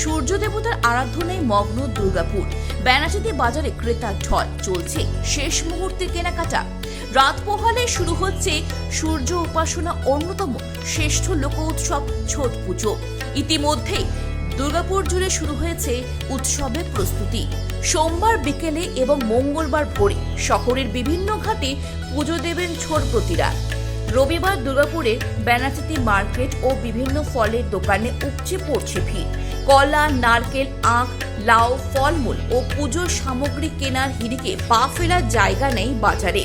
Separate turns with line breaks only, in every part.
সূর্য দেবতার আরাধনায় মগ্ন দুর্গাপুর। ব্যানার্জিতে বাজারে ক্রেতার ঢল চলছে শেষ মুহূর্তে কেনাকাটা। রাত পোহালে শুরু হচ্ছে সূর্য উপাসনা অন্যতম শ্রেষ্ঠ লোক উৎসব ছট পুজো। ইতিমধ্যেই দুর্গাপুর জুড়ে শুরু হয়েছে উৎসবের প্রস্তুতি। সোমবার বিকেলে এবং মঙ্গলবার ভোরে শহরের বিভিন্ন ঘাটে পুজো দেবেন ছোটপ্রতিরা রবিবার দুর্গাপুরে ব্যানাচিতি মার্কেট ও বিভিন্ন ফলের দোকানে উপচে পড়ছে ভিড়। কলা, নারকেল, আখ, লাউ, ফলমূল ও পুজোর সামগ্রী কেনার হিড়িকে পা ফেলার জায়গা নেই বাজারে।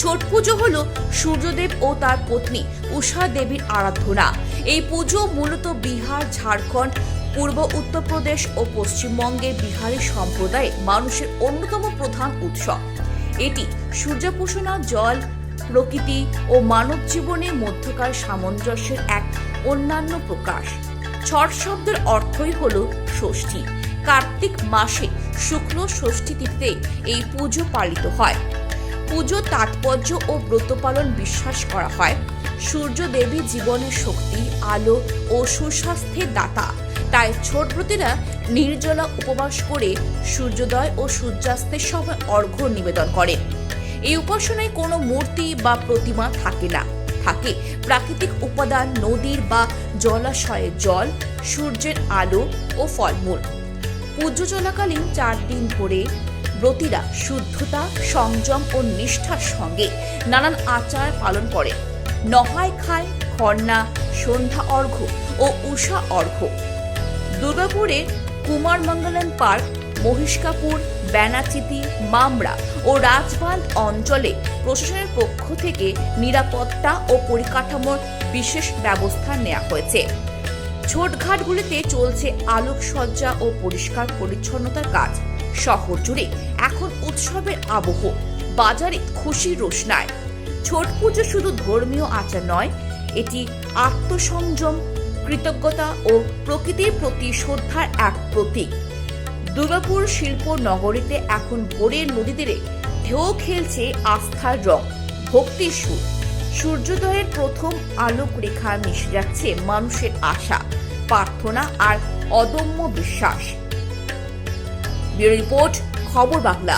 ছট পুজো হল সূর্যদেব ও তার পত্নী উষা দেবীর আরাধনা। এই পুজো মূলত বিহার, ঝাড়খণ্ড, পূর্ব উত্তরপ্রদেশ ও পশ্চিমবঙ্গে বিহারি সম্প্রদায়ে মানুষের অন্যতম প্রধান উৎসব। এটি সূর্যোপাসনা জল প্রকৃতি ও মানব মধ্যকার সামঞ্জস্যের এক অন্যান্য প্রকাশ। ছট শব্দের অর্থই হল ষষ্ঠী। কার্তিক মাসে শুক্ল ষষ্ঠী তিথিতে এই পুজো পালিত হয়। পুজো তাৎপর্য ও ব্রত পালন বিশ্বাস করা হয়। সূর্য দেবী জীবনের শক্তি, আলো ও সুস্বাস্থ্যের দাতা। তাই ছোটব্রতীরা নির্জলা উপবাস করে সূর্যোদয় ও সূর্যাস্তের সময় অর্ঘ্য নিবেদন করেন। এই উপাসনায় কোনো মূর্তি বা প্রতিমা থাকে না। থাকে প্রাকৃতিক উপাদান, নদীর বা জলাশয়ের জল, সূর্যের আলো ও ফলমূল। পুজো চলাকালীন চার দিন ধরে ব্রতীরা শুদ্ধতা, সংযম ও নিষ্ঠার সঙ্গে নানান আচার পালন করে। নহায় খায় খর্ণা সন্ধ্যা অর্ঘ্য ও উষা অর্ঘ্য। দুর্গাপুরে কুমার মঙ্গলম পার্ক, মহিষকাপুর ব্যানাচিতি, মামরা ও রাজবাঁধ অঞ্চলে প্রশাসনের পক্ষ থেকে নিরাপত্তা ও পরিকাঠামোর বিশেষ ব্যবস্থা নেওয়া হয়েছে। ছোটঘাটগুলিতে চলছে আলোকসজ্জা ও পরিষ্কার পরিচ্ছন্নতার কাজ। শহর জুড়ে এখন উৎসবের আবহ, বাজারে খুশি রোশনায়। ছট পুজো শুধু ধর্মীয় আচার নয়, এটি আত্মসংযম, কৃতজ্ঞতা ও প্রকৃতির প্রতি শ্রদ্ধার এক প্রতীক। দুর্গাপুর শিল্প নগরীতে এখন ভোরের নদী তীরে ঢেউ খেলছে আস্থার রং ভক্তির সুর। সূর্যোদয়ের প্রথম আলোক রেখা মিশে যাচ্ছে মানুষের আশা, প্রার্থনা আর অদম্য বিশ্বাস। ব্যুরো রিপোর্ট, খবর বাংলা।